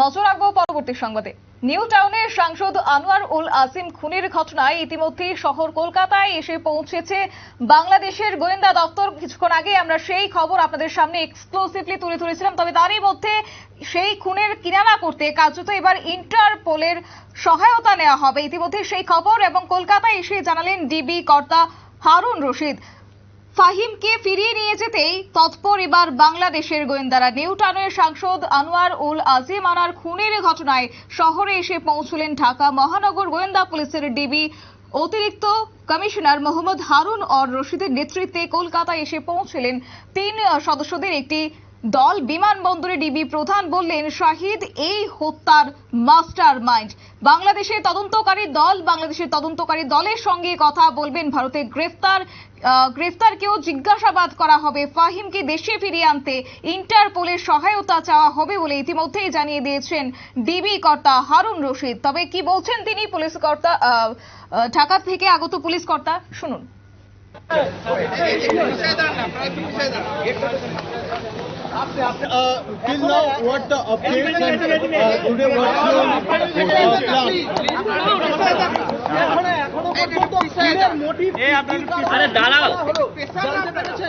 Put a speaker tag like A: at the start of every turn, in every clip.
A: নজর রাখব পরবর্তী সংবাদে। নিউ টাউনের সাংসদ আনোয়ার উল আজিম খুনের ঘটনায় ইতিমধ্যে শহর কলকাতায় এসে পৌঁছেছে বাংলাদেশের গোয়েন্দা দপ্তর। কিছুক্ষণ আগে আমরা সেই খবর আপনাদের সামনে এক্সক্লুসিভলি তুলে ধরেছিলাম, তবে তারই মধ্যে সেই খুনের কিনারা করতে কার্যত এবার ইন্টারপোলের সহায়তা নেওয়া হবে। ইতিমধ্যে সেই খবর এবং কলকাতায় এসে জানালেন ডিবি কর্তা হারুন রশিদ। ফাহিমকে ফিরিয়ে নিয়ে যেতেই তৎপর এবার বাংলাদেশের গোয়েন্দারা। নিউটাউনের সাংসদ আনোয়ার উল আজিম আনার খুনের ঘটনায় শহরে এসে পৌঁছলেন ঢাকা মহানগর গোয়েন্দা পুলিশের ডিবি। অতিরিক্ত কমিশনার মোহাম্মদ হারুন অর রশিদের নেতৃত্বে কলকাতায় এসে পৌঁছলেন তিন সদস্যদের একটি দল। বিমানবন্দরে ডিবি প্রধান বললেন, শাহিদ, এই হত্যার মাস্টার মাইন্ড বাংলাদেশের তদন্তকারী দল বাংলাদেশের তদন্তকারী দলের সঙ্গে কথা বলবেন ভারতের গ্রেফতার গ্রেফতারকেও জিজ্ঞাসাবাদ করা হবে ফাহিমকে দেশে ফিরিয়ে আনতে ইন্টারপোলের সহায়তা চাওয়া হবে বলে ইতিমধ্যেই জানিয়ে দিয়েছেন ডিবি কর্তা হারুন রশিদ তবে কি বলছেন তিনি পুলিশ কর্তা ঢাকা থেকে আগত পুলিশ কর্তা শুনুন
B: Uh, till now, what the updates and uh, today uh,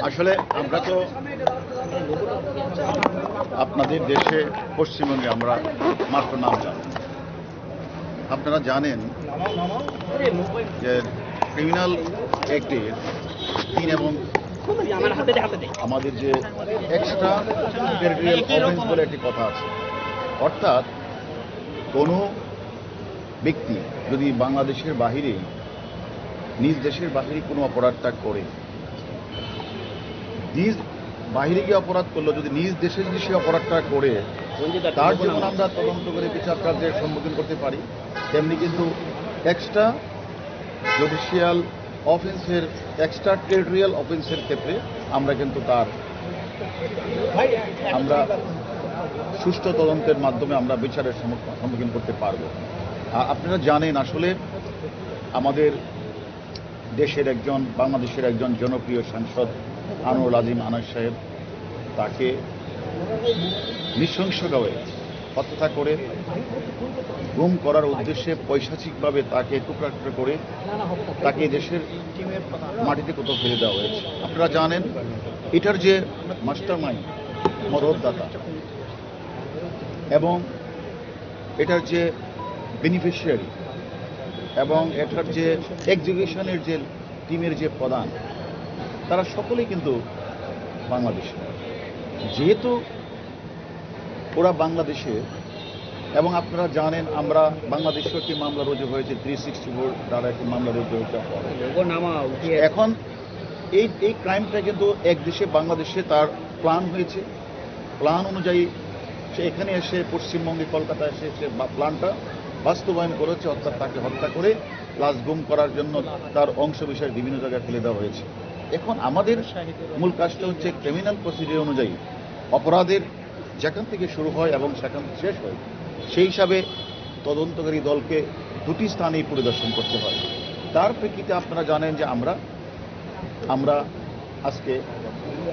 C: আসলে আমরা তো আপনাদের দেশে পশ্চিমবঙ্গে আমরা মাত্র নাম জানি আপনারা জানেন যে ক্রিমিনাল অ্যাক্টের তিন এবং আমাদের যে এক্সট্রা টেরিটোরিয়াল অফেন্স বলে একটি কথা আছে। অর্থাৎ কোনো ব্যক্তি যদি বাংলাদেশের বাহিরে নিজ দেশের বাহিরে কোনো অপরাধটা করে নিজ বাহিরে গিয়ে অপরাধ করল যদি নিজ দেশে যদি সে অপরাধটা করে তার জন্য আমরা তদন্ত করে বিচার কার্যের সম্মুখীন করতে পারি তেমনি কিন্তু এক্সট্রা জুডিশিয়াল অফেন্সের এক্সট্রা টেরিটোরিয়াল অফেন্সের ক্ষেত্রে আমরা কিন্তু তার আমরা সুষ্ঠু তদন্তের মাধ্যমে আমরা বিচারের সম্মুখীন করতে পারব। আপনারা জানেন আসলে আমাদের দেশের একজন, বাংলাদেশের একজন জনপ্রিয় সাংসদ আনোয়ার আজিম আনার সাহেব তাকে নৃশংসভাবে হত্যা করে, গুম করার উদ্দেশ্যে পৈশাচিকভাবে তাকে টুকরা টুকরা করে তাকে দেশের মাটিতে কোথাও ফেলে দেওয়া হয়েছে। আপনারা জানেন, এটার যে মাস্টার মাইন্ড মদতদাতা, এবং এটার যে বেনিফিশিয়ারি এবং এটার যে এক্সিকিউশনের যে টিমের যে প্রধান, তারা সকলেই কিন্তু বাংলাদেশে। যেহেতু ওরা বাংলাদেশে, এবং আপনারা জানেন আমরা বাংলাদেশেও একটি মামলা রুজু হয়েছে থ্রি সিক্সটি ফোর দ্বারা একটি মামলা রুজু হয়েছে। এখন এই এই ক্রাইমটা কিন্তু এক দেশে, বাংলাদেশে তার প্ল্যান হয়েছে। প্ল্যান অনুযায়ী সে এখানে এসে, পশ্চিমবঙ্গে কলকাতা এসে সে প্ল্যানটা বাস্তবায়ন করেছে, অর্থাৎ তাকে হত্যা করে লাশ গুম করার জন্য তার অংশ বিষয় বিভিন্ন জায়গায় ফেলে দেওয়া হয়েছে। এখন আমাদের মূল কাজটা হচ্ছে ক্রিমিনাল প্রসিডিউর অনুযায়ী অপরাধের যেখান থেকে শুরু হয় এবং সেখান শেষ হয়, সেই হিসাবে তদন্তকারী দলকে দুটি স্থানেই পরিদর্শন করতে হয়। তার প্রেক্ষিতে আপনারা জানেন যে আমরা আমরা আজকে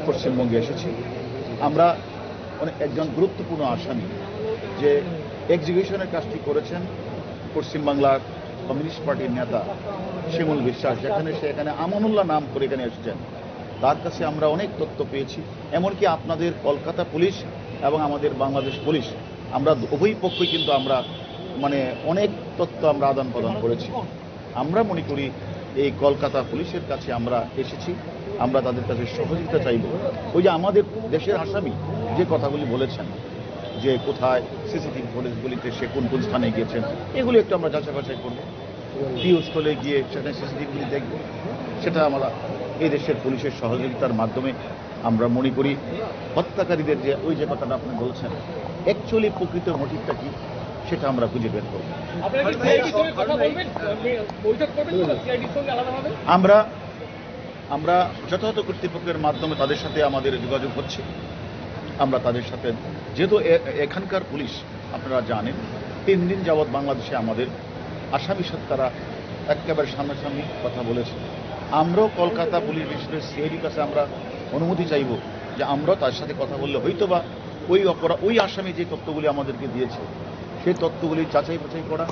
C: পশ্চিমবঙ্গে এসেছি। আমরা অনেক একজন গুরুত্বপূর্ণ আসামি যে এক্সিকিউশনের কাজটি করেছেন পশ্চিমবাংলার কমিউনিস্ট পার্টির নেতা শিমুল বিশ্বাস, যেখানে সে এখানে আমানুল্লাহ নাম করে এখানে এসেছেন। তার কাছে আমরা অনেক তথ্য পেয়েছি। এমনকি আপনাদের কলকাতা পুলিশ এবং আমাদের বাংলাদেশ পুলিশ, আমরা উভয় পক্ষই কিন্তু আমরা মানে অনেক তথ্য আমরা আদান প্রদান করেছি। আমরা মনে করি এই কলকাতা পুলিশের কাছে আমরা এসেছি, আমরা তাদের কাছে সহযোগিতা চাইব। ওই যে আমাদের দেশের আসামি যে কথাগুলি বলেছেন, যে কোথায় সিসিটিভি ফুটেজগুলিতে সে কোন কোন স্থানে গিয়েছেন, এগুলি একটু আমরা যাচাই বাছাই করব স্থলে গিয়ে সেখানে সিসিটিভিগুলি দেখব, সেটা আমরা এই দেশের পুলিশের সহযোগিতার মাধ্যমে আমরা মনে করি হত্যাকারীদের যে ওই যে কথাটা আপনি বলছেন অ্যাকচুয়ালি প্রকৃত মোটিভটা কি সেটা আমরা খুঁজে বের করব। আমরা আমরা যথাযথ কর্তৃপক্ষের মাধ্যমে তাদের সাথে আমাদের যোগাযোগ হচ্ছে। আমরা তাদের সাথে যেহেতু এখানকার পুলিশ আপনারা জানেন তিন দিন যাবৎ বাংলাদেশে আমাদের আসামির সাথে তারা একেবারে সামনাসামনি কথা বলেছে আমরাও কলকাতা পুলিশ বিশেষ সিআইডির কাছে আমরা অনুমতি চাইব যে আমরাও তার সাথে কথা বললে হয়তো বা ওই অপরাধ ওই আসামি যে তথ্যগুলি আমাদেরকে দিয়েছে, সেই তথ্যগুলি যাচাই বাছাই করা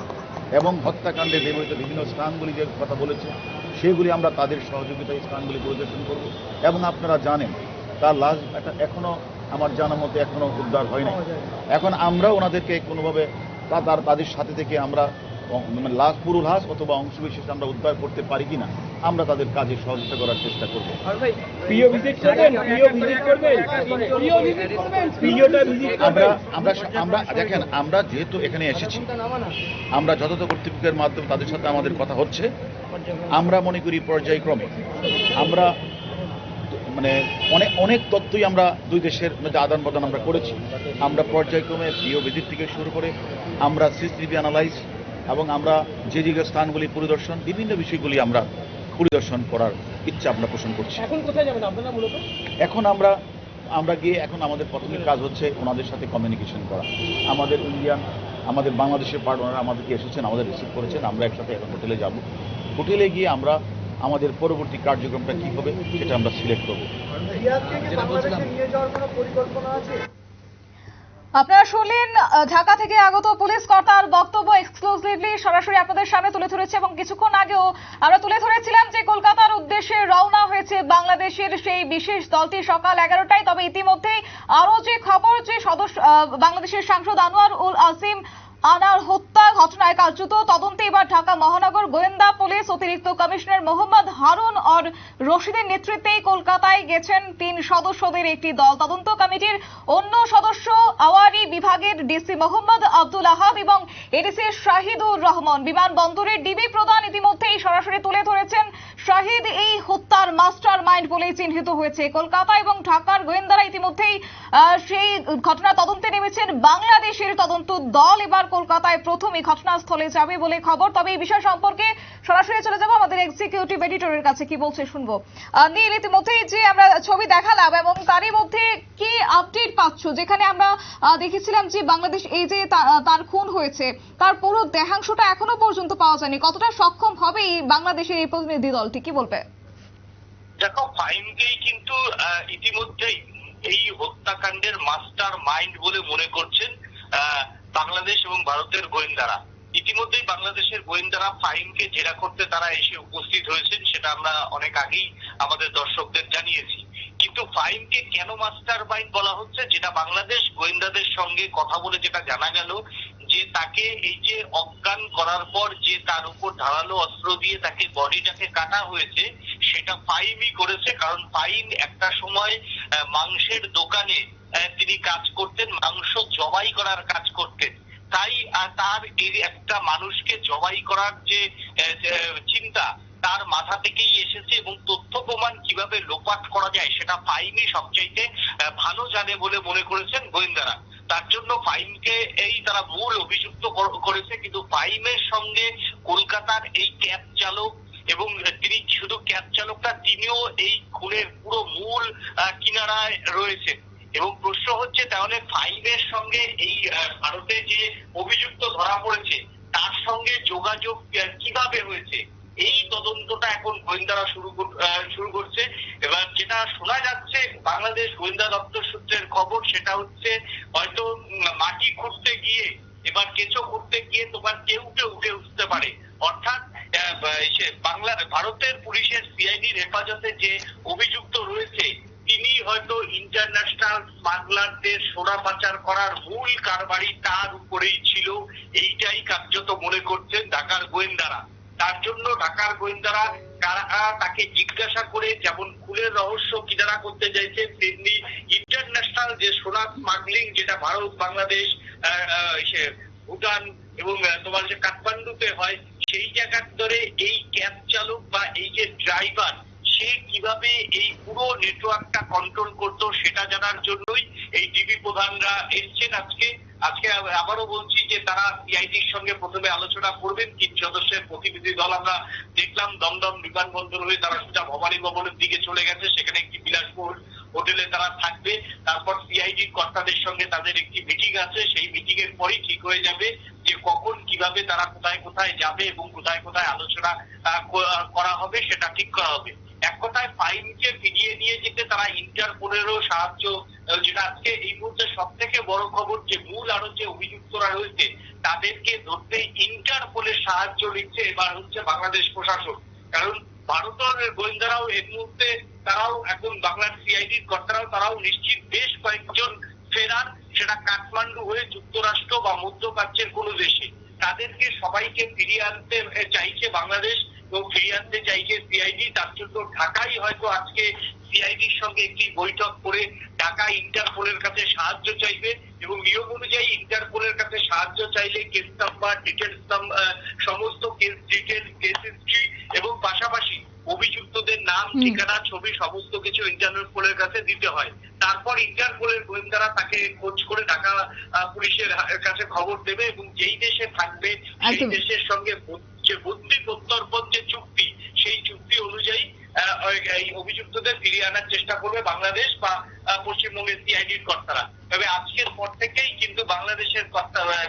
C: এবং হত্যাকাণ্ডে ব্যবহৃত বিভিন্ন স্থানগুলি যে কথা বলেছে, সেগুলি আমরা তাদের সহযোগিতায় স্থানগুলি পরিদর্শন করব। এবং আপনারা জানেন, তার লাশ একটা এখনও আমার জানা মতে এখনও উদ্ধার হয়নি এখন আমরা ওনাদেরকে কোনোভাবে তার, তাদের সাথে থেকে আমরা মানে লাশ পুরো লাশ অথবা অংশবিশেষ আমরা উদ্ধার করতে পারি কিনা আমরা তাদের কাজে সহযোগিতা করার চেষ্টা করব। আমরা দেখেন আমরা যেহেতু এখানে এসেছি আমরা যথাযথ কর্তৃপক্ষের মাধ্যমে তাদের সাথে আমাদের কথা হচ্ছে। আমরা মনে করি পর্যায়ক্রমে আমরা মানে অনেক অনেক তথ্যই আমরা দুই দেশের মধ্যে আদান প্রদান আমরা করেছি। আমরা পর্যায়ক্রমে প্রিয় ভিজিট থেকে শুরু করে আমরা সিসিটিভি অ্যানালাইজ এবং আমরা যে যে স্থানগুলি পরিদর্শন বিভিন্ন বিষয়গুলি আমরা পরিদর্শন করার ইচ্ছা আমরা পোষণ করছি।
D: এখন কোথায় যাবেন? আপনারা মূলত?
C: এখন আমরা আমরা গিয়ে এখন আমাদের প্রাথমিক কাজ হচ্ছে ওনাদের সাথে কমিউনিকেশন করা। আমাদের ইন্ডিয়ান আমাদের বাংলাদেশের পার্টনার আমাদেরকে এসেছেন আমাদের রিসিভ করেছেন আমরা একসাথে এখন হোটেলে যাব। হোটেলে গিয়ে আমরা আমাদের পরবর্তী কার্যক্রমটা কী হবে সেটা আমরা সিলেক্ট করব।
A: আপনারা শুনলেন ঢাকা থেকে আগত পুলিশ কর্তার বক্তব্য এক্সক্লুসিভলি সরাসরি আপনাদের সামনে তুলে ধরেছে এবং কিছুক্ষণ আগেও আমরা তুলে ধরেছিলাম যে কলকাতার উদ্দেশ্যে রওনা হয়েছে বাংলাদেশের সেই বিশেষ দলটি সকাল এগারোটায়। তবে ইতিমধ্যেই আরও যে খবর, যে সদস্য বাংলাদেশের সাংসদ আনোয়ার উল আসিম আনার হত্যা ঘটনায় কার্যত তদন্তে এবার ঢাকা মহানগর গোয়েন্দা পুলিশ, অতিরিক্ত কমিশনার মোহাম্মদ হারুন অর রশিদের নেতৃত্বেই কলকাতায় গেছেন তিন সদস্যদের একটি দল। তদন্ত কমিটির অন্য সদস্য আওয়ারি বিভাগের ডিসি মোহাম্মদ আব্দুল আহাদ এবং এডিসি শাহিদুর রহমান। বিমানবন্দরের ডিবি প্রধান ইতিমধ্যেই সরাসরি তুলে ধরেছেন শাহিদ। এই হত্যার মাস্টার মাইন্ড বলেই চিহ্নিত হয়েছে। কলকাতা এবং ঢাকার গোয়েন্দারা ইতিমধ্যেই সেই ঘটনা তদন্তে নেমেছেন। বাংলাদেশের তদন্ত দল এবার কলকাতায় প্রথম ঘটনাস্থলে যাবে বলে খবর। তবে এই বিষয় সম্পর্কে সরাসরি চলে যাব। আমাদের এক্সিকিউটিভ এডিটরের কাছে কি বলছে শুনব। নীল, ইতিমধ্যেই যে আমরা ছবি দেখালাম এবং তারই মধ্যে কি আপডেট পাচ্ছ? যেখানে আমরা দেখেছিলাম যে বাংলাদেশ এই যে তার খুন হয়েছে, তার পুরো দেহাংশটা এখনও পর্যন্ত পাওয়া যায়নি। কতটা সক্ষম হবে এই বাংলাদেশের এই প্রতিনিধি দলটি? কি বলবে?
E: দেখো, ফাইনকেই কিন্তু ইতিমধ্যেই এই হত্যাকাণ্ডের মাস্টার মাইন্ড বলে মনে করছেন বাংলাদেশ এবং ভারতের গোয়েন্দারা। ইতিমধ্যেই বাংলাদেশের গোয়েন্দারা ফাহিমকে জেরা করতে তারা এসে উপস্থিত হয়েছেন, সেটা আমরা অনেক আগেই আমাদের দর্শকদের জানিয়েছি। কিন্তু ফাহিমকে কেন মাস্টার মাইন্ড বলা হচ্ছে? যেটা বাংলাদেশ গোয়েন্দাদের সঙ্গে কথা বলে যেটা জানা গেল যে তাকে এই যে অজ্ঞান করার পর যে তার উপর ধারালো অস্ত্র দিয়ে তাকে বডিটাকে কাটা হয়েছে, সেটা ফাইমই করেছে, কারণ ফাইম একটা সময় মাংসের দোকানে তিনি কাজ করতেন, মাংস জবাই করার কাজ করতেন। তাই তার এই একটা মানুষকে জবাই করার যে চিন্তা, তার মাথা থেকেই এসেছে এবং তথ্য প্রমাণ কীভাবে লোপাট করা যায়, সেটা ফাইমই সবচাইতে ভালো জানে বলে মনে করেছেন গোয়েন্দারা। তার জন্য ফাইমকে এই তারা মূল অভিযুক্ত করেছে, কিন্তু ফাইমের সঙ্গে কলকাতার এই ক্যাব চালক এবং তিনি শুধু ক্যাব চালকটা তিনিও এই খুনের পুরো মূল কিনারায় রয়েছেন। এবং প্রশ্ন হচ্ছে তাহলে ফাইমের সঙ্গে এই ভারতে যে অভিযুক্ত ধরা পড়েছে, তার সঙ্গে যোগাযোগ কীভাবে হয়েছে? এই তদন্তটা এখন গোয়েন্দারা শুরু শুরু করছে। এবার যেটা শোনা যাচ্ছে বাংলাদেশ গোয়েন্দা দপ্তর সূত্রের খবর সেটা হচ্ছে হয়তো মাটি খুঁড়তে গিয়ে এবার কেঁচো খুঁড়তে গিয়ে তোমার কেউ কেউ উঠে উঠতে পারে। অর্থাৎ আহ, বা- সে বাংলা ভারতের পুলিশের সিআইডির হেফাজতে যে অভিযুক্ত রয়েছে তিনি হয়তো ইন্টারন্যাশনাল স্মাগলারদের সোনা পাচার করার মূল কারবারি তার উপরেই ছিল। এইটাই কার্যত মনে করছেন ঢাকার গোয়েন্দারা। তার জন্য ঢাকার গোয়েন্দারা কারা তাকে জিজ্ঞাসা করে যেমন খুনের রহস্য কিনারা করতে চাইছে, তেমনি ইন্টারন্যাশনাল যে সোনা স্মাগলিং যেটা ভারত, বাংলাদেশ ভুটান এবং তোমার যে কাঠমান্ডুতে হয়, সেই জায়গার ধরে এই ক্যাব চালক বা এই যে ড্রাইভার সে কীভাবে এই পুরো নেটওয়ার্কটা কন্ট্রোল করতো সেটা জানার জন্যই এই ডিবি প্রধানরা এসছেন আজকে। আজকে আব- আবারও বলছি যে তারা সিআইডির সঙ্গে প্রথমে আলোচনা করবেন। তিন সদস্যের প্রতিনিধি দল আমরা দেখলাম, দমদম বিমানবন্দর হয়ে তারা সোজা ভবানী ভবনের দিকে চলে গেছে। সেখানে একটি বিলাসবহুল হোটেলে তারা থাকবে। তারপর সিআইডির কর্তাদের সঙ্গে তাদের একটি মিটিং আছে। সেই মিটিং এর পরেই ঠিক হয়ে যাবে যে কখন, কীভাবে তারা কোথায় কোথায় যাবে এবং কোথায় কোথায় আলোচনা করা হবে সেটা ঠিক করা হবে। এক কথায় ফাইনকে ফিরিয়ে নিয়ে যেতে তারা ইন্টারপোলেরও সাহায্য যেটা আজকে এই মুহূর্তে সব থেকে বড় খবর যে মূল আরও যে অভিযুক্তরা রয়েছে, তাদেরকে ধরতে ইন্টারপোলের সাহায্য নিচ্ছে এবার হচ্ছে বাংলাদেশ প্রশাসন। কারণ ভারতের গোয়েন্দারাও এর মুহূর্তে তারাও এখন বাংলার সিআইডির কর্তারাও তারাও নিশ্চিত বেশ কয়েকজন ফেরার, সেটা কাঠমান্ডু হয়ে যুক্তরাষ্ট্র বা মধ্যপ্রাচ্যের কোনো দেশে। তাদেরকে সবাইকে ফিরিয়ে আনতে চাইছে বাংলাদেশ। এবং ফিরিয়ে আনতে চাইছে সিআইডি তার জন্য ঢাকাই হয়তো আজকে সিআইডির সঙ্গে একটি বৈঠক করে ঢাকা ইন্টারপোলের কাছে সাহায্য চাইবে এবং নিয়ম অনুযায়ী ইন্টারপোলের কাছে সাহায্য চাইলে কেস নাম্বার ডিটেলস সমস্ত কেস ডিটেল কেস হিস্ট্রি এবং পাশাপাশি অভিযুক্তদের নাম ঠিকানা ছবি সমস্ত কিছু ইন্টারপোলের কাছে দিতে হয়। তারপর ইন্টারপোলের গোয়েন্দারা তাকে খোঁজ করে ঢাকা পুলিশের কাছে খবর দেবে এবং যেই দেশে থাকবে সেই দেশের সঙ্গে যে বন্দি প্রত্যর্পণ যে চুক্তি, সেই চুক্তি অনুযায়ী এই অভিযুক্তদের ফিরিয়ে আনার চেষ্টা করবে বাংলাদেশ বা পশ্চিমবঙ্গের সিআইডির কর্তারা। তবে আজকের পর থেকেই কিন্তু বাংলাদেশের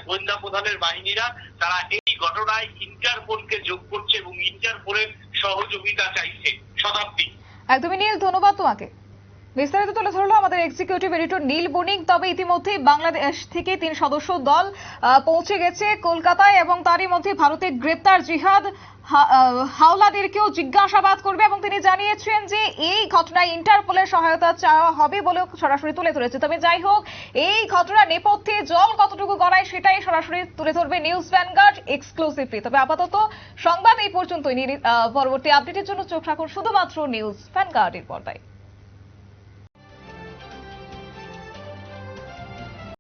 E: গোয়েন্দা প্রধানের বাহিনীরা, তারা এই ঘটনায় ইন্টারপোলকে যোগ করছে এবং ইন্টারপোলের সহযোগিতা চাইছে শতাব্দী।
A: একদমই নীল, ধন্যবাদ তোমাকে। বিস্তারিত তুলে ধরলো আমাদের এক্সিকিউটিভ এডিটর নীল বণিক। তবে ইতিমধ্যে বাংলাদেশ থেকে তিন সদস্য দল পৌঁছে গেছে কলকাতায় এবং তারই মধ্যে ভারতের গ্রেপ্তার জিহাদ হা- আহ, জিজ্ঞাসাবাদ করবে এবং তিনি জানিয়েছেন যে এই ঘটনায় ইন্টারপোলের সহায়তা চাওয়া হবে বলেও সরাসরি তুলে ধরেছে। তবে যাই হোক এই ঘটনা নেপথ্যে জল কতটুকু গড়ায় সেটাই সরাসরি তুলে ধরবে নিউজ ভ্যানগার্ড এক্সক্লুসিভলি তবে আপাতত সংবাদ এই পর্যন্তই। পরবর্তী আপডেটের জন্য চোখ রাখুন শুধুমাত্র নিউজ ভ্যানগার্ডের পর্দায়।